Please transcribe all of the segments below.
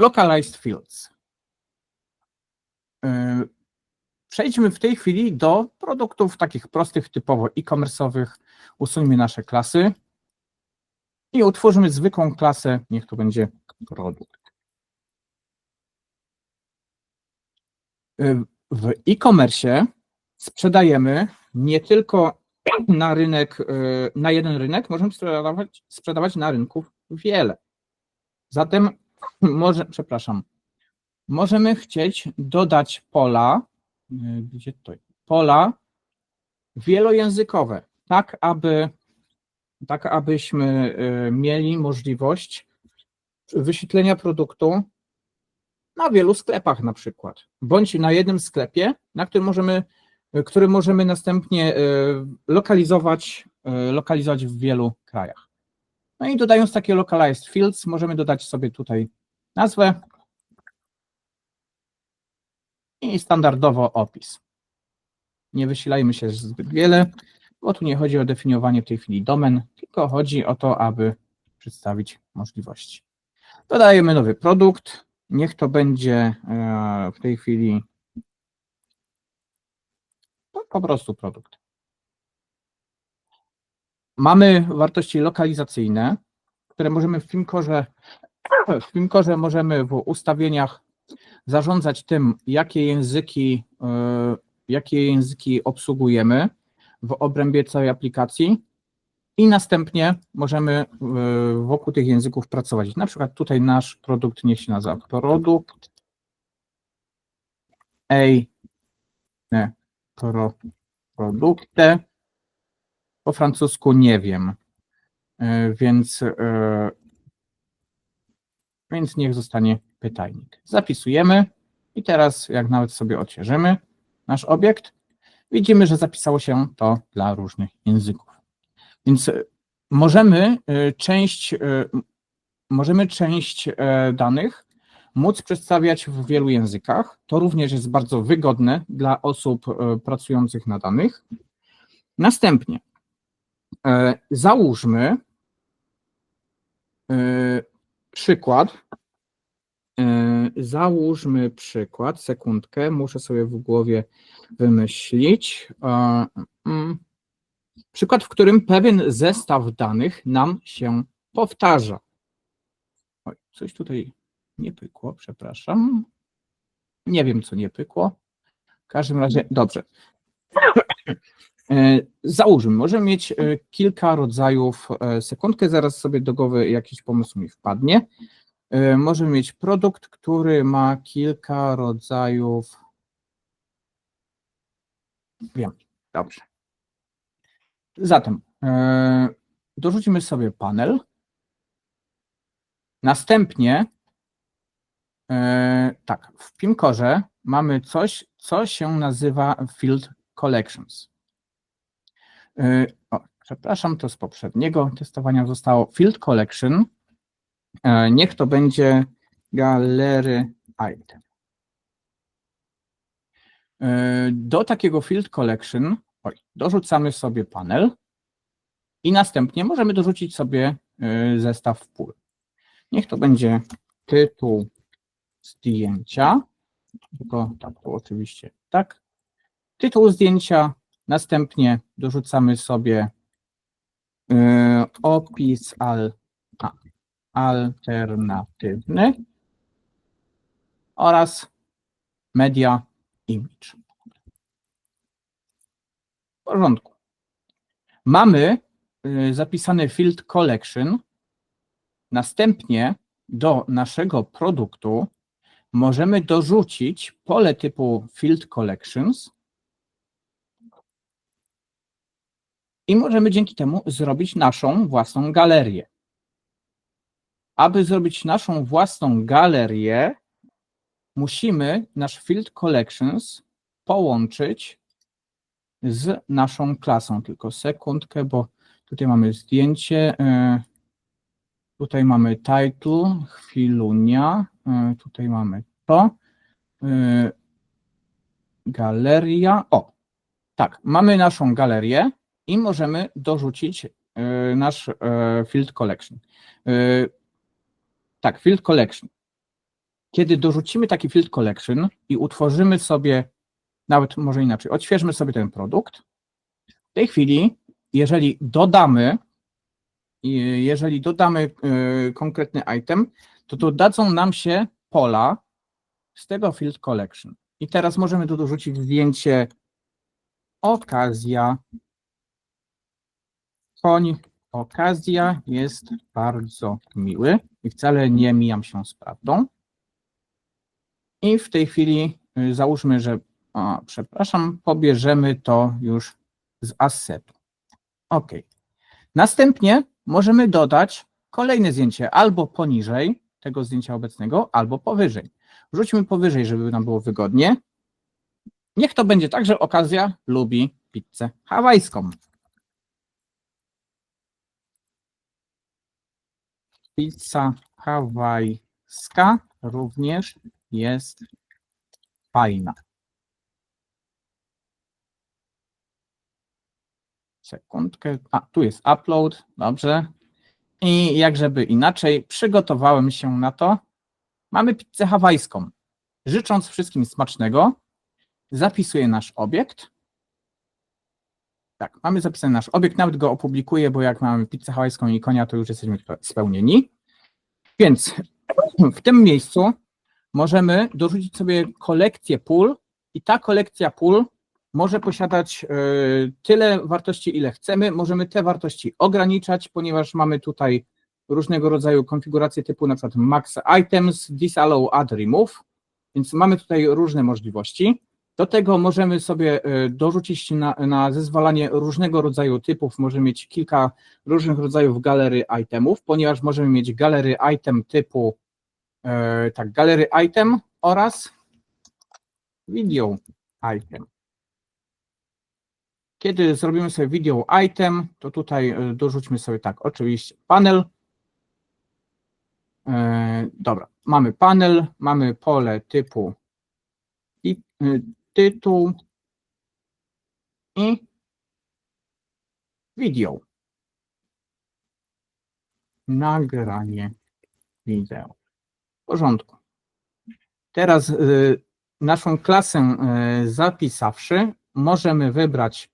Localized fields. Yy, Przejdźmy w tej chwili do produktów takich prostych, typowo e-commerce'owych. Usuńmy nasze klasy i utwórzmy zwykłą klasę, niech to będzie produkt. Yy, W e-commerce sprzedajemy nie tylko na rynek, yy, na jeden rynek, możemy sprzedawać, sprzedawać na rynków wiele. Zatem może, przepraszam, możemy chcieć dodać pola, yy, gdzie to pola wielojęzykowe, tak aby, tak abyśmy yy, mieli możliwość wyświetlenia produktu na wielu sklepach na przykład, bądź na jednym sklepie, na którym możemy, który możemy następnie yy, lokalizować, lokalizować w wielu krajach. No i dodając takie localized fields, możemy dodać sobie tutaj nazwę i standardowo opis. Nie wysilajmy się zbyt wiele, bo tu nie chodzi o definiowanie w tej chwili domen, tylko chodzi o to, aby przedstawić możliwości. Dodajemy nowy produkt. Niech to będzie e, w tej chwili po prostu produkt. Mamy wartości lokalizacyjne, które możemy w Filmkorze, w Filmkorze możemy w ustawieniach zarządzać tym, jakie języki, e, jakie języki obsługujemy w obrębie całej aplikacji i następnie możemy e, wokół tych języków pracować. Na przykład tutaj nasz produkt niech się nazywa produkt A nie, pro, produkte po francusku nie wiem, E, więc e, więc niech zostanie pytajnik. Zapisujemy i teraz jak nawet sobie odświeżymy nasz obiekt, widzimy, że zapisało się to dla różnych języków. Więc e, możemy część, możemy część danych móc przedstawiać w wielu językach. To również jest bardzo wygodne dla osób pracujących na danych. Następnie załóżmy e, przykład. E, Załóżmy przykład, sekundkę, muszę sobie w głowie wymyślić. E, mm, Przykład, w którym pewien zestaw danych nam się powtarza. Oj, coś tutaj nie pykło, przepraszam. Nie wiem, co nie pykło. W każdym razie, dobrze. E, Załóżmy, możemy mieć e, kilka rodzajów, e, sekundkę, zaraz sobie do głowy jakiś pomysł mi wpadnie. Możemy mieć produkt, który ma kilka rodzajów. Wiem, dobrze. Zatem dorzucimy sobie panel. Następnie, tak, w Pimkorze mamy coś, co się nazywa Field Collections. E, o, przepraszam, to z poprzedniego testowania zostało Field Collection. E, Niech to będzie galery item. E, Do takiego Field Collection oj, dorzucamy sobie panel i następnie możemy dorzucić sobie zestaw pól. Niech to będzie tytuł zdjęcia, tylko tak, to oczywiście tak. Tytuł zdjęcia, następnie dorzucamy sobie e, opis al, a, alternatywny oraz media image. W porządku. Mamy y, zapisany field collection. Następnie do naszego produktu możemy dorzucić pole typu field collections i możemy dzięki temu zrobić naszą własną galerię. Aby zrobić naszą własną galerię, musimy nasz field collections połączyć z naszą klasą. Tylko sekundkę, bo tutaj mamy zdjęcie, e, tutaj mamy title, chwilunia, e, tutaj mamy to, e, galeria, o, tak, mamy naszą galerię i możemy dorzucić nasz field collection. Tak, field collection. kiedy dorzucimy taki field collection i utworzymy sobie, nawet może inaczej, odświeżmy sobie ten produkt, w tej chwili, jeżeli dodamy, jeżeli dodamy y, konkretny item, to dodadzą nam się pola z tego field collection. I teraz możemy tu dorzucić zdjęcie okazja. Koń okazja jest bardzo miły i wcale nie mijam się z prawdą. I w tej chwili y, załóżmy, że, a, przepraszam, pobierzemy to już z assetu. OK. Następnie możemy dodać kolejne zdjęcie albo poniżej tego zdjęcia obecnego, albo powyżej. Wrzućmy powyżej, żeby nam było wygodnie. Niech to będzie tak, że okazja lubi pizzę hawajską. Pizza hawajska również jest fajna. Sekundkę. A, tu jest upload. Dobrze. I jak żeby inaczej, przygotowałem się na to. Mamy pizzę hawajską. Życząc wszystkim smacznego, zapisuję nasz obiekt. Tak, mamy zapisany nasz obiekt, nawet go opublikuję, bo jak mamy pizzę hawajską i konia, to już jesteśmy spełnieni. Więc w tym miejscu możemy dorzucić sobie kolekcję pól i ta kolekcja pól może posiadać e, tyle wartości, ile chcemy. Możemy te wartości ograniczać, ponieważ mamy tutaj różnego rodzaju konfiguracje typu na przykład max items, disallow, add, remove, więc mamy tutaj różne możliwości. Do tego możemy sobie e, dorzucić na, na zezwalanie różnego rodzaju typów, możemy mieć kilka różnych rodzajów galerii itemów, ponieważ możemy mieć galery item typu e, tak, galery item oraz video item. Kiedy zrobimy sobie video item, to tutaj e, dorzućmy sobie tak, oczywiście panel. Dobra, mamy panel, mamy pole typu tytuł i video. Nagranie wideo. W porządku. Teraz naszą klasę zapisawszy, możemy wybrać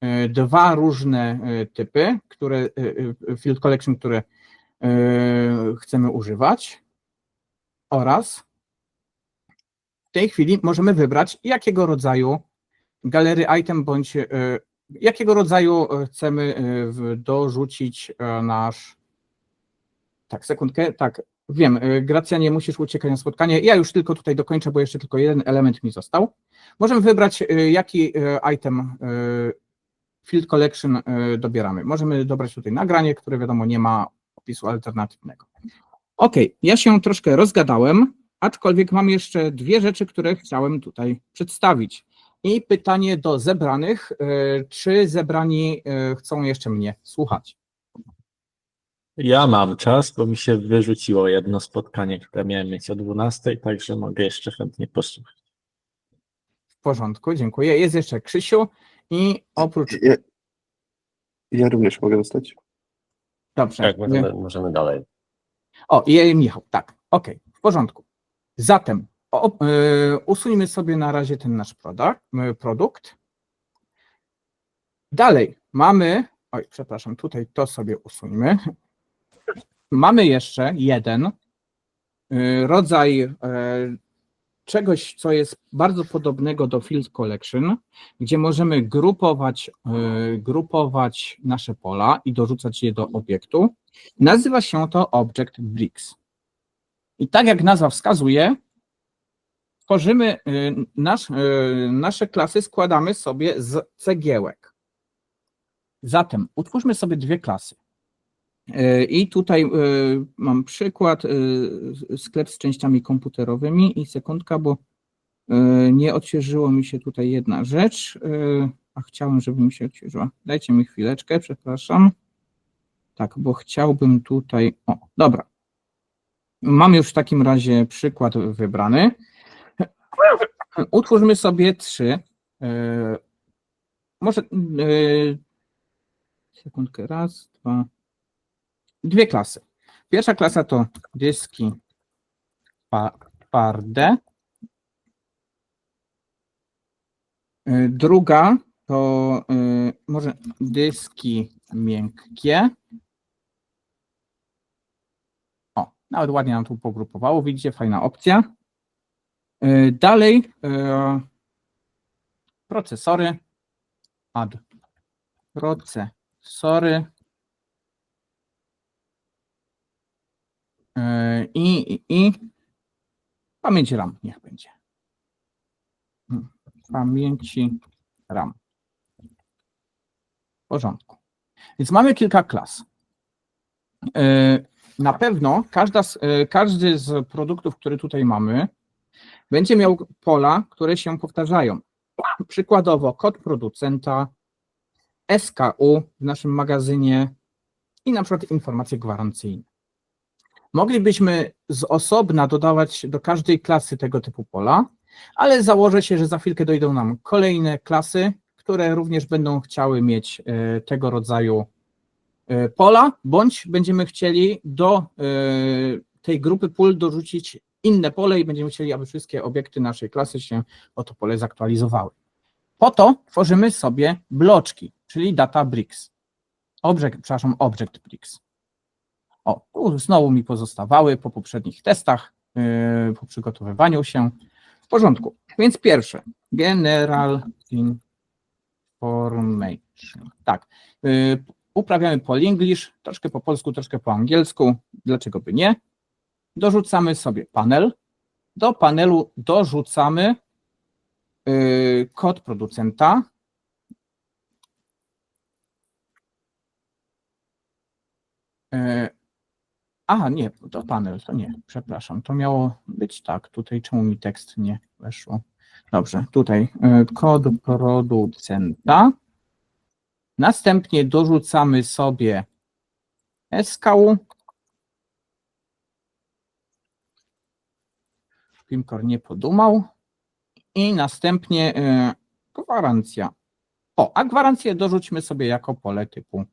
E, dwa różne e, typy, które e, field collection, które chcemy używać oraz tej chwili możemy wybrać jakiego rodzaju galery item bądź jakiego rodzaju chcemy dorzucić nasz tak, sekundkę, tak, wiem, Gracja, nie musisz uciekać na spotkanie, ja już tylko tutaj dokończę, bo jeszcze tylko jeden element mi został. Możemy wybrać jaki item Field Collection e, dobieramy. Możemy dobrać tutaj nagranie, które wiadomo nie ma opisu alternatywnego. Ok, ja się troszkę rozgadałem, aczkolwiek mam jeszcze dwie rzeczy, które chciałem tutaj przedstawić. I pytanie do zebranych, e, czy zebrani e, chcą jeszcze mnie słuchać? Ja mam czas, bo mi się wyrzuciło jedno spotkanie, które miałem mieć o 12, także mogę jeszcze chętnie posłuchać. W porządku, dziękuję. Jest jeszcze Krzysiu i oprócz... Ja, ja również mogę dostać. Dobrze. Tak, możemy, możemy dalej. O, i Michał, tak, okej, w porządku. Zatem o, y, usuńmy sobie na razie ten nasz produkt, y, produkt. Dalej mamy, oj, przepraszam, tutaj to sobie usuńmy. Mamy jeszcze jeden y, rodzaj y, czegoś, co jest bardzo podobnego do Field Collection, gdzie możemy grupować, e, grupować nasze pola i dorzucać je do obiektu. Nazywa się to Object Bricks. I tak jak nazwa wskazuje, tworzymy e, nasz, e, nasze klasy, składamy sobie z cegiełek. Zatem utwórzmy sobie dwie klasy. E, I tutaj mam przykład, sklep z częściami komputerowymi i sekundka, bo nie odświeżyło mi się tutaj jedna rzecz, a chciałem, żeby mi się odświeżyła. Dajcie mi chwileczkę, przepraszam. Tak, bo chciałbym tutaj, o, dobra. Mam już w takim razie przykład wybrany. Utwórzmy sobie trzy, może sekundkę, raz, dwa, dwie klasy. Pierwsza klasa to dyski twa- twarde. Y, Druga to może dyski miękkie. O, nawet ładnie nam tu pogrupowało, widzicie, fajna opcja. Y, Dalej y, procesory. Add procesory. Y, I, i, i pamięć RAM niech będzie. Hmm, Pamięci RAM. W porządku. Więc mamy kilka klas. Na pewno każda z, y, każdy z produktów, które tutaj mamy, będzie miał pola, które się powtarzają. Przykładowo kod producenta, SKU w naszym magazynie i na przykład informacje gwarancyjne. Moglibyśmy z osobna dodawać do każdej klasy tego typu pola, ale założę się, że za chwilkę dojdą nam kolejne klasy, które również będą chciały mieć e, tego rodzaju e, pola, bądź będziemy chcieli do e, tej grupy pól dorzucić inne pole i będziemy chcieli, aby wszystkie obiekty naszej klasy się o to pole zaktualizowały. Po to tworzymy sobie bloczki, czyli data bricks. Object, przepraszam, object bricks. O, znowu mi pozostawały po poprzednich testach, yy, po przygotowywaniu się. W porządku. Więc pierwsze, general information. Tak, yy, uprawiamy English, troszkę po polsku, troszkę po angielsku. Dlaczego by nie? Dorzucamy sobie panel. Do panelu dorzucamy yy, kod producenta. Yy, nie, to panel, to nie, przepraszam, to miało być tak, tutaj czemu mi tekst nie weszło? Dobrze, tutaj y, kod producenta. Następnie dorzucamy sobie SKU. Pimkor nie podumał. I następnie y, gwarancja. O, a gwarancję dorzućmy sobie jako pole typu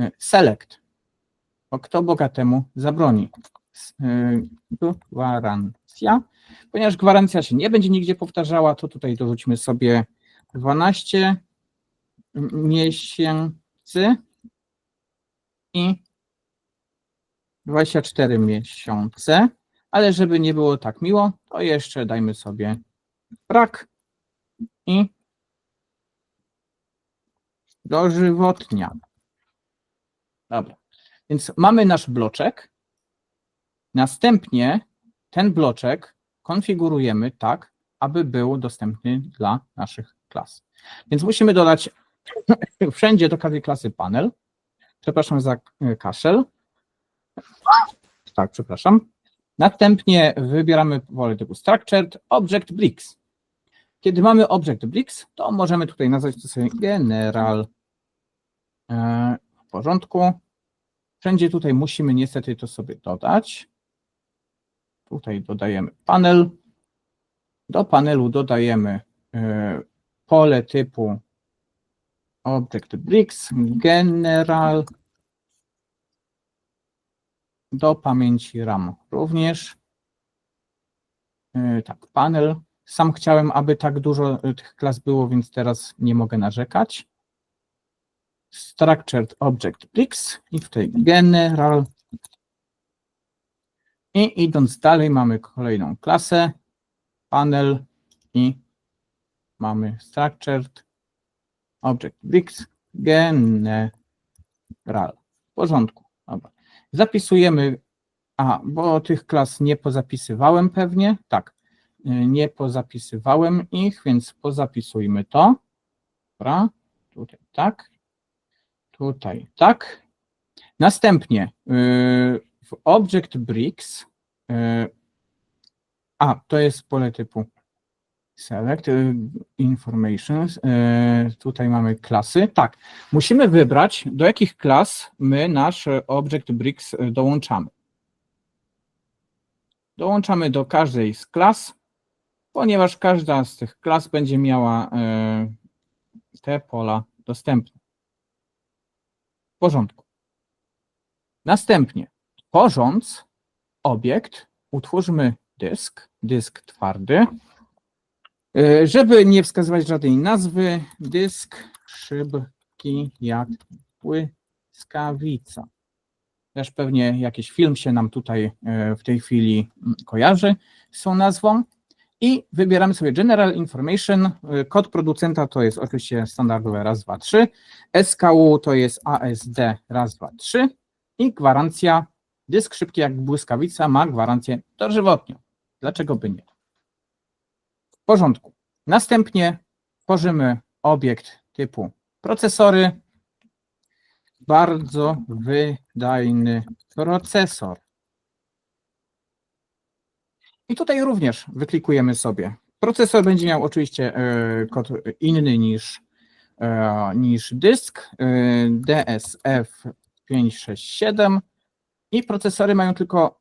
y, select. Bo kto bogatemu zabroni? Y, Gwarancja. Ponieważ gwarancja się nie będzie nigdzie powtarzała, to tutaj dorzućmy sobie 12 miesięcy i 24 miesiące. Ale żeby nie było tak miło, to jeszcze dajmy sobie brak i dożywotnia. Dobra. Więc mamy nasz bloczek. Następnie ten bloczek konfigurujemy tak, aby był dostępny dla naszych klas. Więc musimy dodać wszędzie do każdej klasy panel. Przepraszam za e, kaszel. Tak, przepraszam. Następnie wybieramy pole typu structured, object bricks. Kiedy mamy object bricks, to możemy tutaj nazwać to sobie general. E, W porządku. Wszędzie tutaj musimy niestety to sobie dodać. Tutaj dodajemy panel. Do panelu dodajemy e, pole typu object bricks, general. Do pamięci RAM również. E, Tak, panel. Sam chciałem, aby tak dużo e, tych klas było, więc teraz nie mogę narzekać. Structured Object Bricks i tutaj General. I idąc dalej mamy kolejną klasę, panel i mamy Structured Object Bricks General. W porządku. Dobra. Zapisujemy, a bo tych klas nie pozapisywałem pewnie, tak, y, nie pozapisywałem ich, więc pozapisujmy to. Dobra, tutaj tak. Tutaj tak. Następnie yy, w Object Bricks, yy, a to jest pole typu Select Informations. Yy, tutaj mamy klasy. Tak, musimy wybrać, do jakich klas my nasz Object Bricks dołączamy. Dołączamy do każdej z klas, ponieważ każda z tych klas będzie miała yy, te pola dostępne. W porządku. Następnie, tworząc obiekt, utwórzmy dysk, dysk twardy. E, Żeby nie wskazywać żadnej nazwy, dysk szybki jak błyskawica. Też pewnie jakiś film się nam tutaj e, w tej chwili mm, kojarzy z tą nazwą. I wybieramy sobie General Information. E, Kod producenta to jest oczywiście standardowe raz, dwa, trzy. SKU to jest ASD raz, dwa, trzy. I gwarancja, dysk szybki jak błyskawica ma gwarancję dożywotnią. Dlaczego by nie? W porządku. Następnie tworzymy obiekt typu procesory. Bardzo wydajny procesor. I tutaj również wyklikujemy sobie. Procesor będzie miał oczywiście e, kod inny niż, e, niż dysk. e, DSF 567 i procesory mają tylko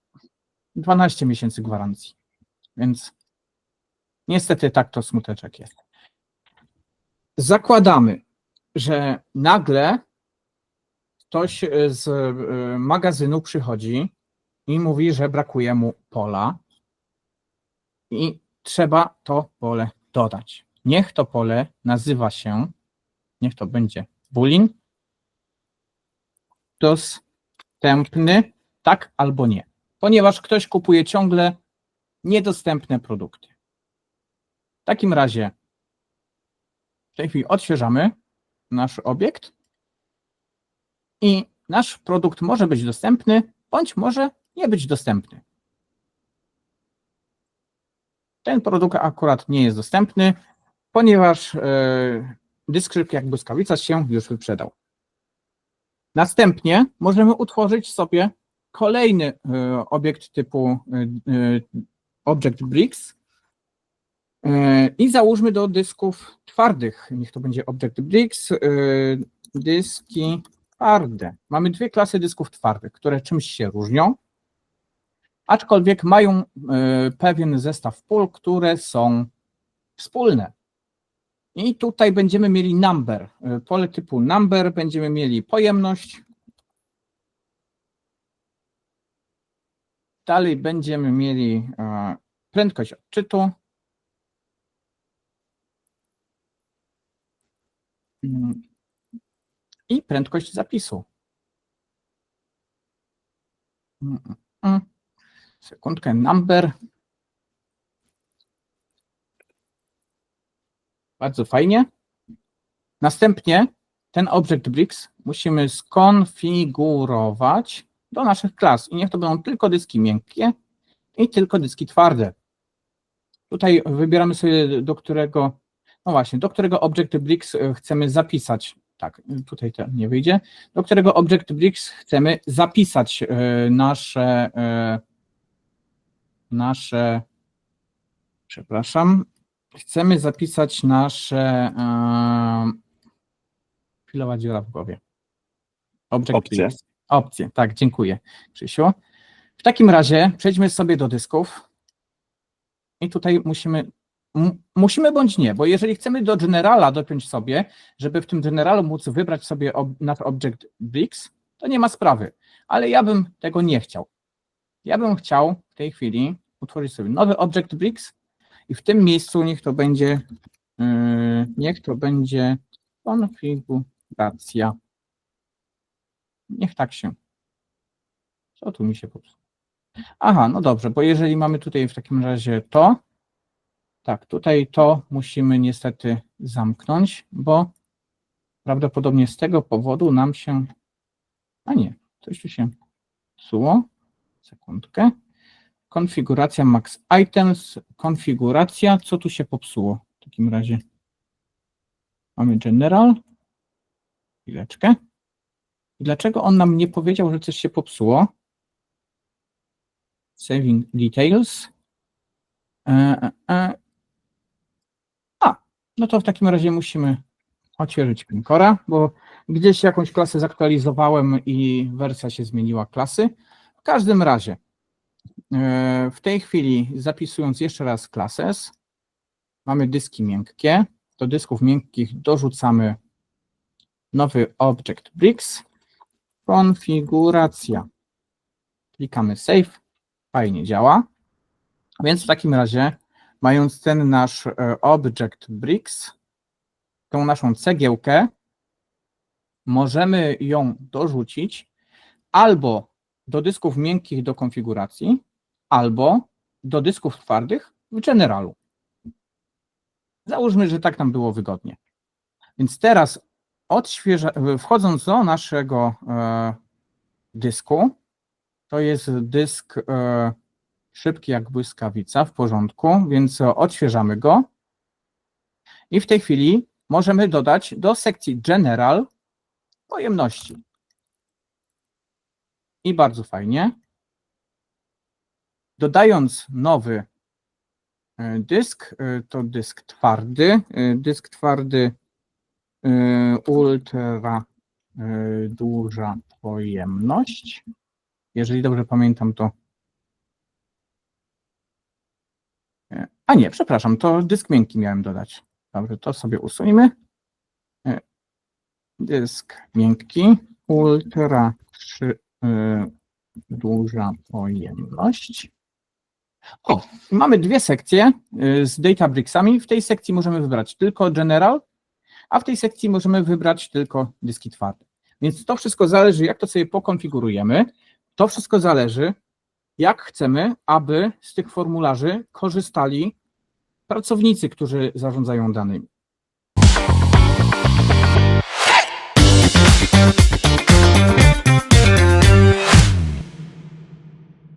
12 miesięcy gwarancji. Więc niestety tak to smuteczek jest. Zakładamy, że nagle ktoś z e, magazynu przychodzi i mówi, że brakuje mu pola i trzeba to pole dodać. Niech to pole nazywa się, niech to będzie boolean, dostępny, tak albo nie, ponieważ ktoś kupuje ciągle niedostępne produkty. Takim razie w tej chwili odświeżamy nasz obiekt i nasz produkt może być dostępny, bądź może nie być dostępny. Ten produkt akurat nie jest dostępny, ponieważ e, dysk jak błyskawica się już wyprzedał. Następnie możemy utworzyć sobie kolejny e, obiekt typu e, Object Bricks i załóżmy do dysków twardych. Niech to będzie Object Bricks, e, dyski twarde. Mamy dwie klasy dysków twardych, które czymś się różnią, aczkolwiek mają e, pewien zestaw pól, które są wspólne. I tutaj będziemy mieli number, e, pole typu number, będziemy mieli pojemność. Dalej będziemy mieli e, prędkość odczytu. I prędkość zapisu. Mm, mm, mm. Sekundkę, number. Bardzo fajnie. Następnie ten Object Bricks musimy skonfigurować do naszych klas i niech to będą tylko dyski miękkie i tylko dyski twarde. Tutaj wybieramy sobie do którego, no właśnie, do którego Object Bricks e, chcemy zapisać. Tak, tutaj to nie wyjdzie. Do którego Object Bricks chcemy zapisać e, nasze e, nasze, przepraszam, chcemy zapisać nasze, chwilowa dziura w głowie. Object Opcje. Bricks. Opcje, tak, dziękuję, Krzysiu. W takim razie przejdźmy sobie do dysków i tutaj musimy, musimy bądź nie, bo jeżeli chcemy do generala dopiąć sobie, żeby w tym generalu móc wybrać sobie ob, nasz Object Bricks, to nie ma sprawy, ale ja bym tego nie chciał. Ja bym chciał w tej chwili utworzyć sobie nowy Object Bricks i w tym miejscu niech to będzie yy, niech to będzie konfiguracja. Niech tak się. Co tu mi się popsuło? Aha, no dobrze, bo jeżeli mamy tutaj w takim razie to, tak, tutaj to musimy niestety zamknąć, bo prawdopodobnie z tego powodu nam się, a nie, coś tu się psuło. Sekundkę. Konfiguracja max items, konfiguracja, co tu się popsuło w takim razie? Mamy general. Chwileczkę. I dlaczego on nam nie powiedział, że coś się popsuło? Saving details. E, e, e. no to w takim razie musimy odświeżyć Pinkora, bo gdzieś jakąś klasę zaktualizowałem i wersja się zmieniła klasy. W każdym razie, e, w tej chwili zapisując jeszcze raz classes, mamy dyski miękkie. Do dysków miękkich dorzucamy nowy object bricks, konfiguracja. Klikamy save, fajnie działa. Więc w takim razie, mając ten nasz e, object bricks, tą naszą cegiełkę, możemy ją dorzucić albo do dysków miękkich do konfiguracji, albo do dysków twardych w generalu. Załóżmy, że tak nam było wygodnie. Więc teraz wchodząc do naszego e, dysku, to jest dysk e, szybki jak błyskawica, w porządku, więc odświeżamy go. I w tej chwili możemy dodać do sekcji General pojemności. I bardzo fajnie. Dodając nowy e, dysk, e, to dysk twardy, e, dysk twardy ultra duża pojemność. Jeżeli dobrze pamiętam, to. E, A nie, przepraszam, to dysk miękki miałem dodać. Dobrze, to sobie usuńmy. E, Dysk miękki, ultra trzy, e, duża pojemność. O, mamy dwie sekcje z Databricksami. W tej sekcji możemy wybrać tylko General, a w tej sekcji możemy wybrać tylko dyski twarde. Więc to wszystko zależy, jak to sobie pokonfigurujemy. To wszystko zależy, jak chcemy, aby z tych formularzy korzystali pracownicy, którzy zarządzają danymi.